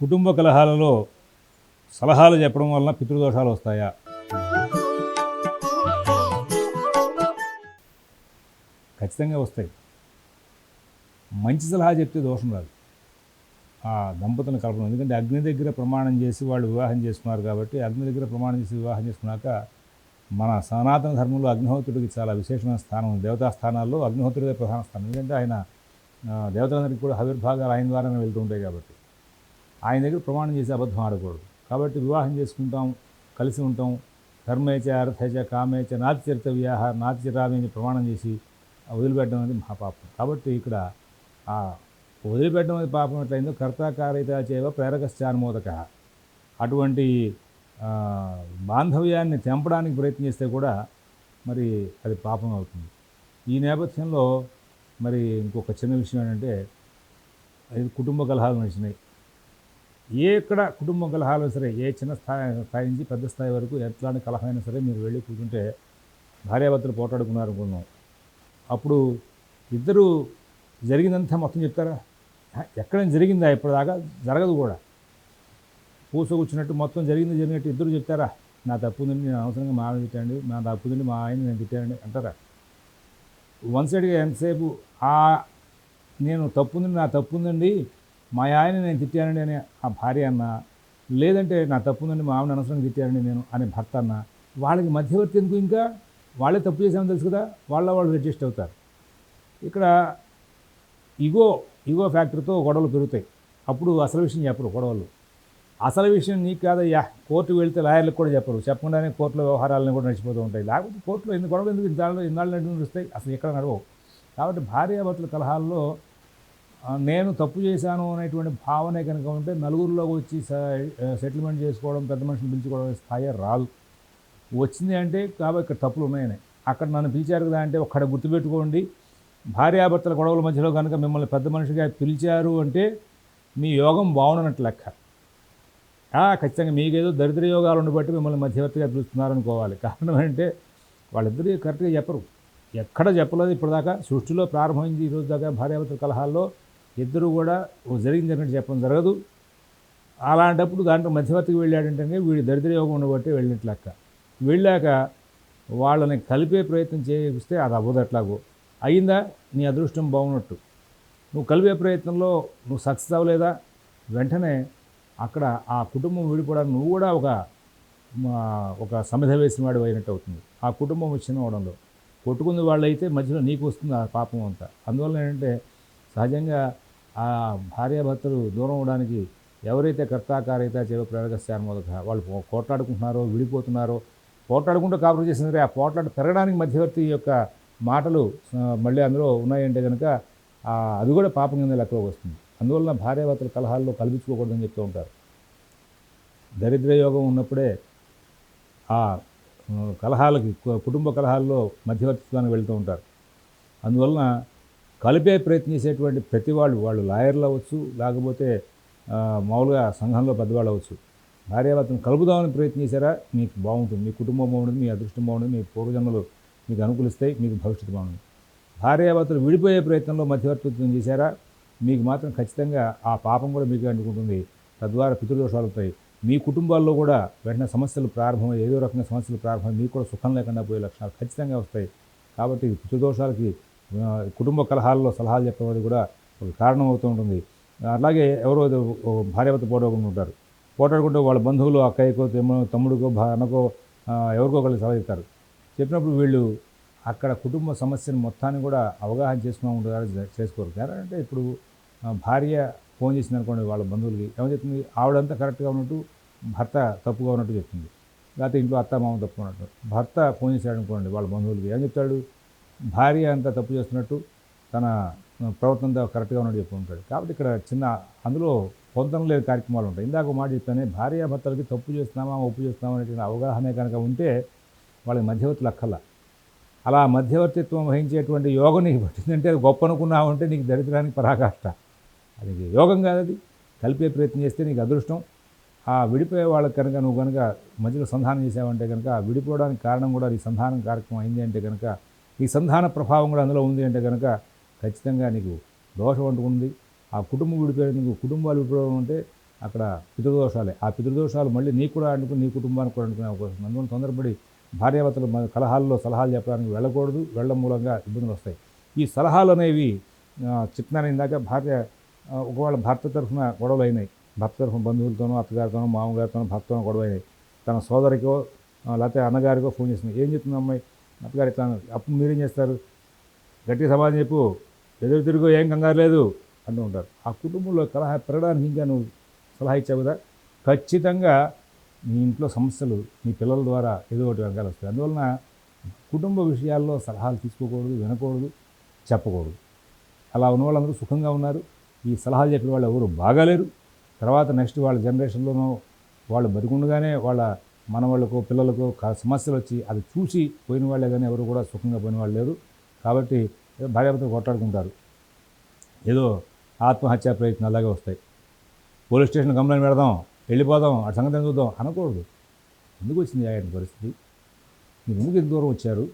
కుటుంబ కలహాలలో సలహాలు చెప్పడం వలన పితృదోషాలు వస్తాయా? ఖచ్చితంగా వస్తాయి. మంచి సలహా చెప్తే దోషం రాదు. ఆ దంపతులను కలపడం ఎందుకంటే అగ్ని దగ్గర ప్రమాణం చేసి వాళ్ళు వివాహం చేసుకున్నారు కాబట్టి అగ్ని దగ్గర ప్రమాణం చేసి వివాహం చేసుకున్నాక మన సనాతన ధర్మంలో అగ్నిహోత్రుడికి చాలా విశేషమైన స్థానం ఉంది. దేవతా స్థానాల్లో అగ్నిహోత్రుడే ప్రధాన స్థానం. ఎందుకంటే ఆయన దేవతలందరికీ కూడా హవిర్భాగాలు ఆయన ద్వారానే వెళ్తూ ఉంటాయి కాబట్టి. ఆయన దగ్గర ప్రమాణం చేసి అబద్ధం ఆడకూడదు. కాబట్టి వివాహం చేసుకుంటాం కలిసి ఉంటాం. ధర్మేచ అర్థేచ కామేచ నాతి చరితవ్యాహ నాతి ప్రమాణం చేసి వదిలిపెట్టడం అనేది మహాపాపం. కాబట్టి ఇక్కడ ఆ వదిలిపెట్టడం అనేది పాపం ఎట్లయిందో కర్తాకారిత చేవ ప్రేరకశ్చానుమోదక. అటువంటి బాంధవ్యాన్ని తెంపడానికి ప్రయత్నిస్తే కూడా మరి అది పాపం అవుతుంది. ఈ నేపథ్యంలో మరి ఇంకొక చిన్న విషయం ఏంటంటే అది కుటుంబ కలహాలు నడిచినాయి. ఏ ఎక్కడ కుటుంబ కలహాలు సరే ఏ చిన్న స్థాయి స్థాయి నుంచి పెద్ద స్థాయి వరకు ఎట్లాంటి కలహమైనా సరే మీరు వెళ్ళి కూర్చుంటే భార్యాభర్తలు పోటాడుకున్నారు అనుకున్నాం అప్పుడు ఇద్దరు జరిగిందంతా మొత్తం చెప్తారా? ఎక్కడైనా జరిగిందా? ఇప్పటిదాకా జరగదు కూడా. పూస కూర్చున్నట్టు మొత్తం జరిగింది జరిగినట్టు ఇద్దరు చెప్తారా? నా తప్పు ఉందండి నేను అవసరంగా మా ఆవిడ తిట్టాండి నా తప్పు ఉందండి మా ఆయన నేను తిట్టానండి అంటారా? వన్ సైడ్గా ఎంతసేపు ఆ నేను తప్పు ఉందండి నా తప్పు ఉందండి మా ఆయన నేను తిట్టానండి అని ఆ భార్య అన్న లేదంటే నా తప్పు మా ఆవిడ అనవసరంగా తిట్టానండి నేను అనే భర్త అన్న వాళ్ళకి మధ్యవర్తి ఎందుకు ఇంకా? వాళ్ళే తప్పు చేసామని తెలుసు కదా వాళ్ళ వాళ్ళు అడ్జస్ట్ అవుతారు. ఇక్కడ ఇగో ఇగో ఫ్యాక్టరీతో గొడవలు పెరుగుతాయి. అప్పుడు అసలు విషయం చెప్పరు గొడవలు. అసలు విషయం నీకు కాదయ్యా కోర్టు వెళ్తే లాయర్లకు కూడా చెప్పరు. చెప్పకుండానే కోర్టులో వ్యవహారాలను కూడా నడిచిపోతూ ఉంటాయి. లేకపోతే కోర్టులో ఎందుకు గొడవలు ఎందుకు ఇన్నాళ్ళు ఇన్నాళ్ళు నడుస్తాయి అసలు ఎక్కడ నడవవు. కాబట్టి భార్యాభర్తల కలహాల్లో నేను తప్పు చేశాను అనేటువంటి భావనే కనుక ఉంటే నలుగురిలోకి వచ్చి సెటిల్మెంట్ చేసుకోవడం పెద్ద మనుషులు పిలుచుకోవడం స్థాయి రాదు. వచ్చింది అంటే కాబట్టి ఇక్కడ తప్పులు ఉన్నాయని. అక్కడ నన్ను పిలిచారు కదా అంటే ఒక్కడ గుర్తుపెట్టుకోండి. భార్యాభర్తల గొడవల మధ్యలో కనుక మిమ్మల్ని పెద్ద మనిషిగా పిలిచారు అంటే మీ యోగం బాగున్నట్టు లెక్క. ఖచ్చితంగా మీకేదో దరిద్ర యోగాలు ఉండబట్టి మిమ్మల్ని మధ్యవర్తిగా పిలుస్తున్నారు అనుకోవాలి కారణం ఏంటంటే వాళ్ళిద్దరూ కరెక్ట్గా చెప్పరు. ఎక్కడ చెప్పలేదు ఇప్పటిదాకా. సృష్టిలో ప్రారంభించి ఈరోజు దాకా భార్యాభర్తల కలహాల్లో. ఇద్దరు కూడా ఓ జరిగింది జరిగినట్టు చెప్పడం జరగదు. అలాంటప్పుడు దాంట్లో మధ్యవర్తికి వెళ్ళాడంటే వీడి దరిద్రయోగం ఉండబట్టి వెళ్ళినట్లు లెక్క. వెళ్ళాక వాళ్ళని కలిపే ప్రయత్నం చేస్తే అది అవ్వదు అట్లాగో. అయిందా నీ అదృష్టం బాగున్నట్టు. నువ్వు కలిపే ప్రయత్నంలో నువ్వు సక్సెస్ అవ్వలేదా? వెంటనే అక్కడ ఆ కుటుంబం విడిపోవడానికి నువ్వు కూడా ఒక మా, ఒక సమిధ వేసిన వాడు అయినట్టు అవుతుంది. ఆ కుటుంబం వచ్చిన అవడంలో. కొట్టుకుంది వాళ్ళైతే మధ్యలో నీకు వస్తుంది ఆ పాపం అంతా. అందువల్ల ఏంటంటే సహజంగా ఆ భార్యాభర్తలు దూరం అవడానికి ఎవరైతే కర్తాకారైతే చేవ ప్రేరకశాన్మోదక వాళ్ళు కోట్లాడుకుంటున్నారో విడిపోతున్నారో పోట్లాడుకుంటూ కాపురం సరే ఆ పోట్లాడు పెరగడానికి మధ్యవర్తి యొక్క మాటలు మళ్ళీ అందులో ఉన్నాయంటే కనుక అది కూడా పాపం కింద లెక్కలోకి వస్తుంది. అందువలన భార్యాభర్తల కలహాల్లో కల్పించుకోకూడదని చెప్తూ ఉంటారు. దరిద్ర యోగం ఉన్నప్పుడే ఆ కలహాలకి కుటుంబ కలహాల్లో మధ్యవర్తిత్వానికి వెళ్తూ ఉంటారు. అందువలన కలిపే ప్రయత్నం చేసేటువంటి ప్రతి వాళ్ళు వాళ్ళు లాయర్లు అవ్వచ్చు లేకపోతే మామూలుగా సంఘంలో పెద్దవాళ్ళు అవ్వచ్చు. భార్యాభర్తను కలుపుదామని ప్రయత్నం చేశారా? మీకు బాగుంటుంది. మీ కుటుంబం బాగుంటుంది మీ అదృష్టం బాగుంటుంది మీ పూర్వజన్మలు మీకు అనుకూలిస్తాయి మీకు భవిష్యత్తు బాగుంటుంది. భార్యాభర్తలు విడిపోయే ప్రయత్నంలో మధ్యవర్తిత్వం చేశారా? మీకు మాత్రం ఖచ్చితంగా ఆ పాపం కూడా మీకు అంటుకుంటుంది తద్వారా పితృదోషాలు అవుతాయి మీ కుటుంబాల్లో కూడా వెంటనే సమస్యలు ప్రారంభమై ఏదో రకంగా సమస్యలు ప్రారంభమై మీకు కూడా సుఖం లేకుండా పోయే లక్షణాలు ఖచ్చితంగా వస్తాయి. కాబట్టి పితృదోషాలకి కుటుంబ కలహాల్లో సలహాలు చెప్పేవాడు కూడా ఒక కారణం అవుతూ ఉంటుంది. అలాగే ఎవరో భార్యభర్త పోటాడుకుంటూ ఉంటారు. పోటాడుకుంటే వాళ్ళ బంధువులు అక్కయ్యకో తమ్ముడికో అన్నకో ఎవరికో ఒకళ్ళు సలహా చెప్తారు చెప్పినప్పుడు వీళ్ళు అక్కడ కుటుంబ సమస్యను మొత్తాన్ని కూడా అవగాహన చేసుకుని ఉంటారు చేసుకోరు. అంటే ఇప్పుడు భార్య ఫోన్ చేసింది అనుకోండి వాళ్ళ బంధువులకి ఏమని చెప్తుంది? ఆవిడంతా కరెక్ట్గా ఉన్నట్టు భర్త తప్పుగా ఉన్నట్టు చెప్తుంది. లేకపోతే ఇంట్లో అత్త మామ తప్పుగా ఉన్నట్టు. భర్త ఫోన్ చేశాడు అనుకోండి వాళ్ళ బంధువులకి ఏం చెప్తాడు? భార్య అంతా తప్పు చేస్తున్నట్టు తన ప్రవర్తన కరెక్ట్గా ఉన్నట్టు చెప్తూ ఉంటాడు కాబట్టి ఇక్కడ చిన్న అందులో పొందడం లేని కార్యక్రమాలు ఉంటాయి. ఇందాక మాట చెప్పానే భార్యాభర్తలకి తప్పు చేస్తున్నామా ఒప్పు చేస్తున్నామా అనేటువంటి అవగాహనే కనుక ఉంటే వాళ్ళకి మధ్యవర్తులు అక్కల అలా మధ్యవర్తిత్వం వహించేటువంటి యోగం నీకు పట్టిందంటే అది గొప్ప అనుకున్నావు అంటే నీకు దరిద్రానికి పరాకాష్ట. అది యోగం కాదు అది. కలిపే ప్రయత్నం చేస్తే నీకు అదృష్టం. ఆ విడిపోయే వాళ్ళకి కనుక నువ్వు కనుక మధ్యలో సంధానం చేసావంటే కనుక ఆ విడిపోవడానికి కారణం కూడా ఈ సంధానం కార్యక్రమం అయింది అంటే కనుక ఈ సంధాన ప్రభావం కూడా అందులో ఉంది అంటే కనుక ఖచ్చితంగా నీకు దోషం అంటుకుంది ఆ కుటుంబం విడిపోయేందుకు కుటుంబాలు విడిపోవడం అంటే అక్కడ పితృదోషాలే. ఆ పితృదోషాలు మళ్ళీ నీకు కూడా అంటుకుని నీ కుటుంబానికి కూడా అంటుకునే అవకాశం ఉంది. అందువల్ల తొందరపడి భార్యాభర్తలు మన కలహాల్లో సలహాలు చెప్పడానికి వెళ్ళకూడదు. వెళ్ళడం మూలంగా ఇబ్బందులు వస్తాయి. ఈ సలహాలు అనేవి చిత్నాన్ని ఇందాక భార్య ఒకవేళ భర్త తరఫున గొడవలు అయినాయి భర్త తరఫున బంధువులతోనో అత్తగారితోనో మామగారితోనో భర్తతోనో గొడవ అయినాయి తన సోదరికో లేకపోతే అన్నగారికో ఫోన్ చేసింది. ఏం చెప్తుంది అమ్మాయి? అత్తగారు ఇట్లా అన్నారు. అప్పుడు మీరేం చేస్తారు? గట్టిగా సమాధానం చెప్పు. ఎదురు తిరుగు ఏం కంగారు లేదు అంటూ ఉంటారు. ఆ కుటుంబంలో కలహ పెరగడానికి ఇంకా నువ్వు సలహా ఇచ్చావు కదా? ఖచ్చితంగా మీ ఇంట్లో సమస్యలు మీ పిల్లల ద్వారా ఏదో ఒకటి వెనకాల వస్తాయి. అందువలన కుటుంబ విషయాల్లో సలహాలు తీసుకోకూడదు వినకూడదు చెప్పకూడదు. అలా ఉన్న వాళ్ళందరూ సుఖంగా ఉన్నారు. ఈ సలహాలు చెప్పిన వాళ్ళు ఎవరు బాగాలేరు. తర్వాత నెక్స్ట్ వాళ్ళ జనరేషన్లోనూ వాళ్ళు బతికుండగానే వాళ్ళ మనవాళ్ళకో పిల్లలకు సమస్యలు వచ్చి అది చూసి పోయిన వాళ్ళే కానీ ఎవరు కూడా సుఖంగా పోయిన వాళ్ళు లేరు. కాబట్టి భార్యాభర్తలు కొట్టాడుకుంటారు ఏదో ఆత్మహత్యా ప్రయత్నాలు అలాగే వస్తాయి. పోలీస్ స్టేషన్ కంప్లైంట్ పెడదాం వెళ్ళిపోదాం ఆ సంగతి చూద్దాం అనకూడదు. ఎందుకు వచ్చింది ఆయన పరిస్థితి? మీరు ఎందుకు ఇంత దూరం వచ్చారు?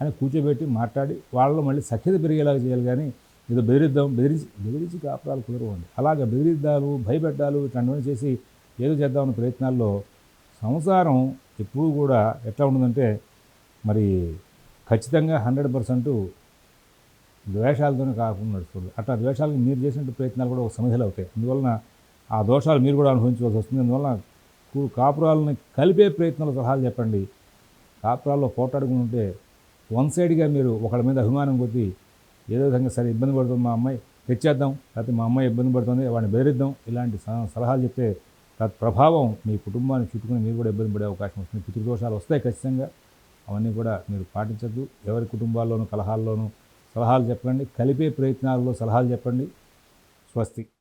అని కూర్చోబెట్టి మాట్లాడి వాళ్ళలో మళ్ళీ సఖ్యత పెరిగేలాగా చేయాలి కానీ ఏదో బెదిరిద్దాం బెదిరించి బెదిరించి కాపురాలు కుదరవండి. అలాగే బెదిరిద్దాలు భయపెట్టాలు ఇట్లాంటివన్నీ చేసి ఏదో చేద్దామన్న ప్రయత్నాల్లో సంసారం ఎప్పుడు కూడా ఎట్లా ఉంటుందంటే మరి ఖచ్చితంగా హండ్రెడ్ పర్సెంట్ ద్వేషాలతోనే కాకుండా నడుస్తుంది. అట్లా ద్వేషాలకు మీరు చేసినట్టు ప్రయత్నాలు కూడా ఒక సమస్యలు అవుతాయి. అందువలన ఆ దోషాలు మీరు కూడా అనుభవించవలసి వస్తుంది. అందువలన కాపురాలని కలిపే ప్రయత్నాలు సలహాలు చెప్పండి. కాపురాల్లో పోటాడుకుని ఉంటే వన్ సైడ్గా మీరు ఒకళ్ళ మీద అభిమానం కొద్దీ ఏదో విధంగా సరే ఇబ్బంది పడుతుంది మా అమ్మాయి తెచ్చేద్దాం. లేకపోతే మా అమ్మాయి ఇబ్బంది పడుతుంది వాడిని బెదిరిద్దాం. ఇలాంటి స- సలహాలు చెప్తే తత్ ప్రభావం మీ కుటుంబాన్ని చుట్టుకుని మీరు కూడా ఇబ్బంది పడే అవకాశం వస్తుంది. పితృదోషాలు వస్తాయి ఖచ్చితంగా. అవన్నీ కూడా మీరు పాటించద్దు. ఎవరి కుటుంబాల్లోనూ కలహాల్లోనూ సలహాలు చెప్పండి. కలిపే ప్రయత్నాల్లో సలహాలు చెప్పండి. స్వస్తి.